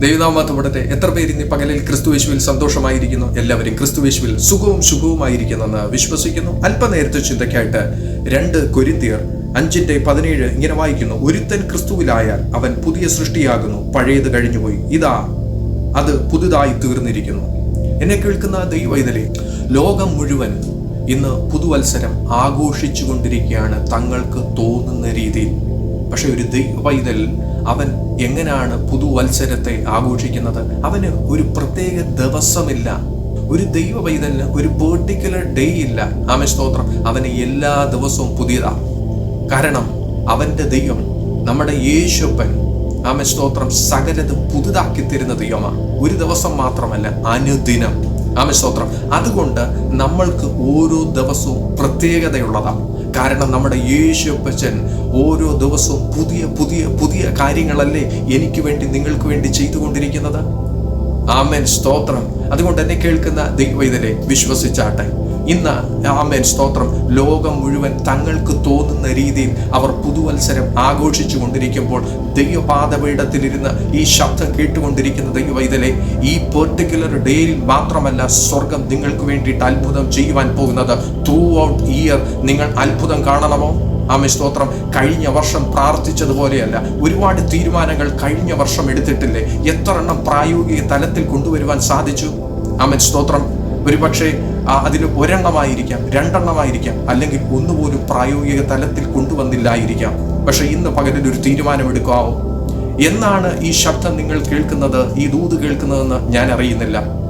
ദൈവനാമത്തോടത്തെ എത്ര പേര് ഇന്ന് പകലിൽ ക്രിസ്തുവേശുവിൽ സന്തോഷമായിരിക്കുന്നു? എല്ലാവരും ക്രിസ്തുവേശുവിൽ സുഖവും സുഖവുമായിരിക്കുന്നെന്ന് വിശ്വസിക്കുന്നു. അല്പനേരത്തെ ചിന്തയ്ക്കായിട്ട് രണ്ട് കൊരിന്തിയർ അഞ്ചിന്റെ പതിനേഴ് ഇങ്ങനെ വായിക്കുന്നു. ഒരുത്തൻ ക്രിസ്തുവിലായാൽ അവൻ പുതിയ സൃഷ്ടിയാകുന്നു. പഴയത് കഴിഞ്ഞുപോയി. ഇതാ അത് പുതുതായി തീർന്നിരിക്കുന്നു. എന്നെ കേൾക്കുന്ന ദൈവൈതലേ ലോകം മുഴുവൻ ഇന്ന് പുതുവത്സരം ആഘോഷിച്ചു കൊണ്ടിരിക്കുകയാണ് തങ്ങൾക്ക് തോന്നുന്ന രീതിയിൽ. പക്ഷെ ഒരു ദൈവവൈതൽ അവൻ എങ്ങനെയാണ് പുതുവത്സരത്തെ ആഘോഷിക്കുന്നത്? അവന് ഒരു പ്രത്യേക ദിവസമില്ല. ഒരു ദൈവ പൈതലിന് ഒരു പെർട്ടിക്കുലർ ഡേ ഇല്ല. ആമ സ്തോത്രം. അവന് എല്ലാ ദിവസവും പുതിയതാ. കാരണം അവന്റെ ദൈവം നമ്മുടെ യേശുപ്പൻ ആമ സ്തോത്രം സകലതും പുതുതാക്കി തരുന്ന ദൈവമാണ് ഒരു ദിവസം മാത്രമല്ല അനുദിനം. ആമ സ്തോത്രം. അതുകൊണ്ട് നമ്മൾക്ക് ഓരോ ദിവസവും പ്രത്യേകതയുള്ളതാണ് കാരണം നമ്മുടെ യേശുപ്പച്ചൻ ഓരോ ദിവസവും പുതിയ പുതിയ പുതിയ കാര്യങ്ങളല്ലേ എനിക്ക് വേണ്ടി നിങ്ങൾക്ക് വേണ്ടി ചെയ്തുകൊണ്ടിരിക്കുന്നത്? ആമേൻ. സ്തോത്രം. അതുകൊണ്ട് എന്നെ കേൾക്കുന്ന ദൈവൈതലെ വിശ്വസിച്ചാട്ടെ. ഇന്ന് ആമേൻ സ്തോത്രം. ലോകം മുഴുവൻ തങ്ങൾക്ക് തോന്നുന്ന രീതിയിൽ അവർ പുതുവത്സരം ആഘോഷിച്ചു കൊണ്ടിരിക്കുമ്പോൾ ദൈവപാതപീഠത്തിലിരുന്ന് ഈ ശബ്ദം കേട്ടുകൊണ്ടിരിക്കുന്ന ദൈവവൈതലെ ഈ പെർട്ടിക്കുലർ ഡേയിൽ മാത്രമല്ല സ്വർഗം നിങ്ങൾക്ക് വേണ്ടിയിട്ട് അത്ഭുതം ചെയ്യുവാൻ പോകുന്നത്. ത്രൂ ഔട്ട് ഇയർ നിങ്ങൾ അത്ഭുതം കാണണമോ? ആമ സ്തോത്രം. കഴിഞ്ഞ വർഷം പ്രാർത്ഥിച്ചതുപോലെയല്ല ഒരുപാട് തീരുമാനങ്ങൾ കഴിഞ്ഞ വർഷം എടുത്തിട്ടില്ലേ? എത്ര എണ്ണം പ്രായോഗിക തലത്തിൽ കൊണ്ടുവരുവാൻ സാധിച്ചു? ആമൻ സ്തോത്രം. ഒരുപക്ഷെ അതിന് ഒരെണ്ണമായിരിക്കാം രണ്ടെണ്ണമായിരിക്കാം അല്ലെങ്കിൽ ഒന്നുപോലും പ്രായോഗിക തലത്തിൽ കൊണ്ടുവന്നില്ലായിരിക്കാം. പക്ഷെ ഇന്ന് പകലിൽ ഒരു തീരുമാനമെടുക്കാവോ? എന്നാണ് ഈ ശബ്ദം നിങ്ങൾ കേൾക്കുന്നത് ഈ ദൂത് കേൾക്കുന്നതെന്ന് ഞാൻ അറിയുന്നില്ല.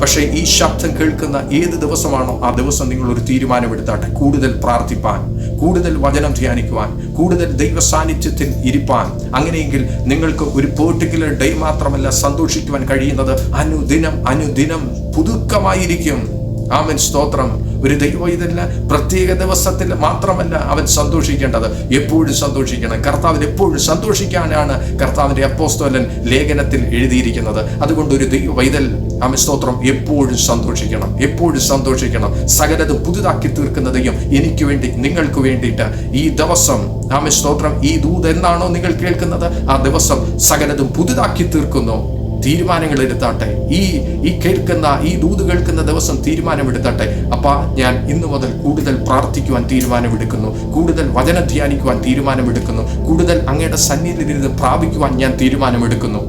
പക്ഷേ ഈ ശബ്ദം കേൾക്കുന്ന ഏത് ദിവസമാണോ ആ ദിവസം നിങ്ങൾ ഒരു തീരുമാനമെടുത്താട്ടെ. കൂടുതൽ പ്രാർത്ഥിപ്പാൻ കൂടുതൽ വചനം ധ്യാനിക്കുവാൻ കൂടുതൽ ദൈവ സാന്നിധ്യത്തിൽ ഇരിപ്പാൻ. അങ്ങനെയെങ്കിൽ നിങ്ങൾക്ക് ഒരു പെർട്ടിക്കുലർ ഡേ മാത്രമല്ല സന്തോഷിക്കുവാൻ കഴിയുന്നത്. അനുദിനം അനുദിനം പുതുക്കമായിരിക്കും. ആമൻ. സ്തോത്രം. ഒരു ദൈവവൈതല്ല പ്രത്യേക ദിവസത്തിൽ മാത്രമല്ല അവൻ സന്തോഷിക്കേണ്ടത്. എപ്പോഴും സന്തോഷിക്കണം. കർത്താവിൽ എപ്പോഴും സന്തോഷിക്കാനാണ് കർത്താവിന്റെ അപ്പോസ്തോലൻ ലേഖനത്തിൽ എഴുതിയിരിക്കുന്നത്. അതുകൊണ്ട് ഒരു ദൈവ വൈതൽ അവൻ സ്തോത്രം. എപ്പോഴും സന്തോഷിക്കണം. എപ്പോഴും സന്തോഷിക്കണം. സകലത് പുതുതാക്കി തീർക്കുന്ന ദൈവം എനിക്ക് വേണ്ടി നിങ്ങൾക്ക് വേണ്ടിയിട്ട് ഈ ദിവസം ആമി സ്തോത്രം. ഈ ദൂത് എന്നാണോ നിങ്ങൾ കേൾക്കുന്നത്? ആ ദിവസം സകലതും പുതുതാക്കി തീർക്കുന്നു. തീരുമാനങ്ങൾ എടുത്താട്ടെ? ഈ ഈ കേൾക്കുന്ന ഈ ദൂത് കേൾക്കുന്ന ദിവസം തീരുമാനമെടുത്താട്ടെ അപ്പ ഞാൻ ഇന്നു മുതൽ കൂടുതൽ പ്രാർത്ഥിക്കുവാൻ തീരുമാനമെടുക്കുന്നു. കൂടുതൽ വചന ധ്യാനിക്കുവാൻ തീരുമാനമെടുക്കുന്നു. കൂടുതൽ അങ്ങയുടെ സന്നിധിയിലിരുന്ന് പ്രാപിക്കുവാൻ ഞാൻ തീരുമാനമെടുക്കുന്നു.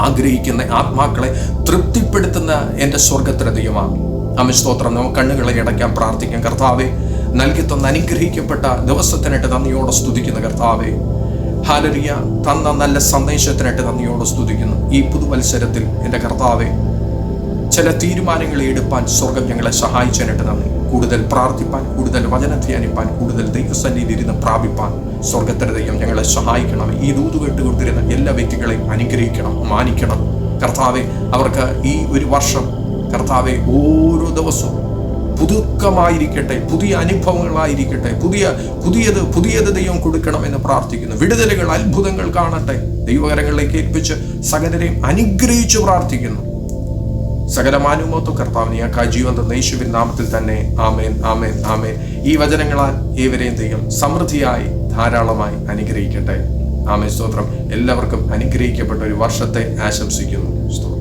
ആഗ്രഹിക്കുന്ന ആത്മാക്കളെ തൃപ്തിപ്പെടുത്തുന്ന എന്റെ സ്വർഗത്തിലെ ദൈവമാണ് അമ്മ സ്തോത്രം. നമുക്ക് കണ്ണുകളെ അടയ്ക്കാൻ പ്രാർത്ഥിക്കാം. കർത്താവെ നൽകി തന്ന അനുഗ്രഹിക്കപ്പെട്ട ദിവസത്തിനായിട്ട് നന്ദിയോടെ സ്തുതിക്കുന്ന കർത്താവെ. ഹാലരിയ തന്ന നല്ല സന്ദേശത്തിനായിട്ട് നന്ദിയോട് സ്തുതിക്കുന്നു. ഈ പുതുവത്സരത്തിൽ എന്റെ കർത്താവെ ചില തീരുമാനങ്ങൾ എടുപ്പാൻ സ്വർഗം ഞങ്ങളെ സഹായിച്ചതിനായിട്ട് നന്ദി. കൂടുതൽ പ്രാർത്ഥിപ്പാൻ കൂടുതൽ വചന ധ്യാനിപ്പാൻ കൂടുതൽ ദൈവസന്നിധിയിൽ ഇരുന്ന് പ്രാപിപ്പാൻ സ്വർഗത്തിന്റെ ദൈവം ഞങ്ങളെ സഹായിക്കണം ഈ ദൂത് കേട്ടുകൊണ്ടിരുന്ന എല്ലാ വ്യക്തികളെയും അനുഗ്രഹിക്കണം മാനിക്കണം. കർത്താവെ അവർക്ക് ഈ ഒരു വർഷം കർത്താവെ ഓരോ ദിവസവും പുതുക്കമായിരിക്കട്ടെ പുതിയ അനുഭവങ്ങളായിരിക്കട്ടെ പുതിയ പുതിയത് പുതിയത് ദൈവം കൊടുക്കണം എന്ന് പ്രാർത്ഥിക്കുന്നു. വിടുതലുകൾ അത്ഭുതങ്ങൾ കാണട്ടെ ദൈവകരങ്ങളിലേക്ക് ഏൽപ്പിച്ച് സകലരെയും അനുഗ്രഹിച്ചു പ്രാർത്ഥിക്കുന്നു. സകല മാനുമോത്വ ആ ജീവൻ തന്ന യേശുവിൻ നാമത്തിൽ തന്നെ ആമേൻ ആമേൻ ആമേൻ. ഈ വചനങ്ങളാൽ ഏവരെയും ദൈവം സമൃദ്ധിയായി ധാരാളമായി അനുഗ്രഹിക്കട്ടെ. ആമേ സ്തോത്രം. എല്ലാവർക്കും അനുഗ്രഹിക്കപ്പെട്ട ഒരു വർഷത്തെ ആശംസിക്കുന്നു. സ്തോത്രം.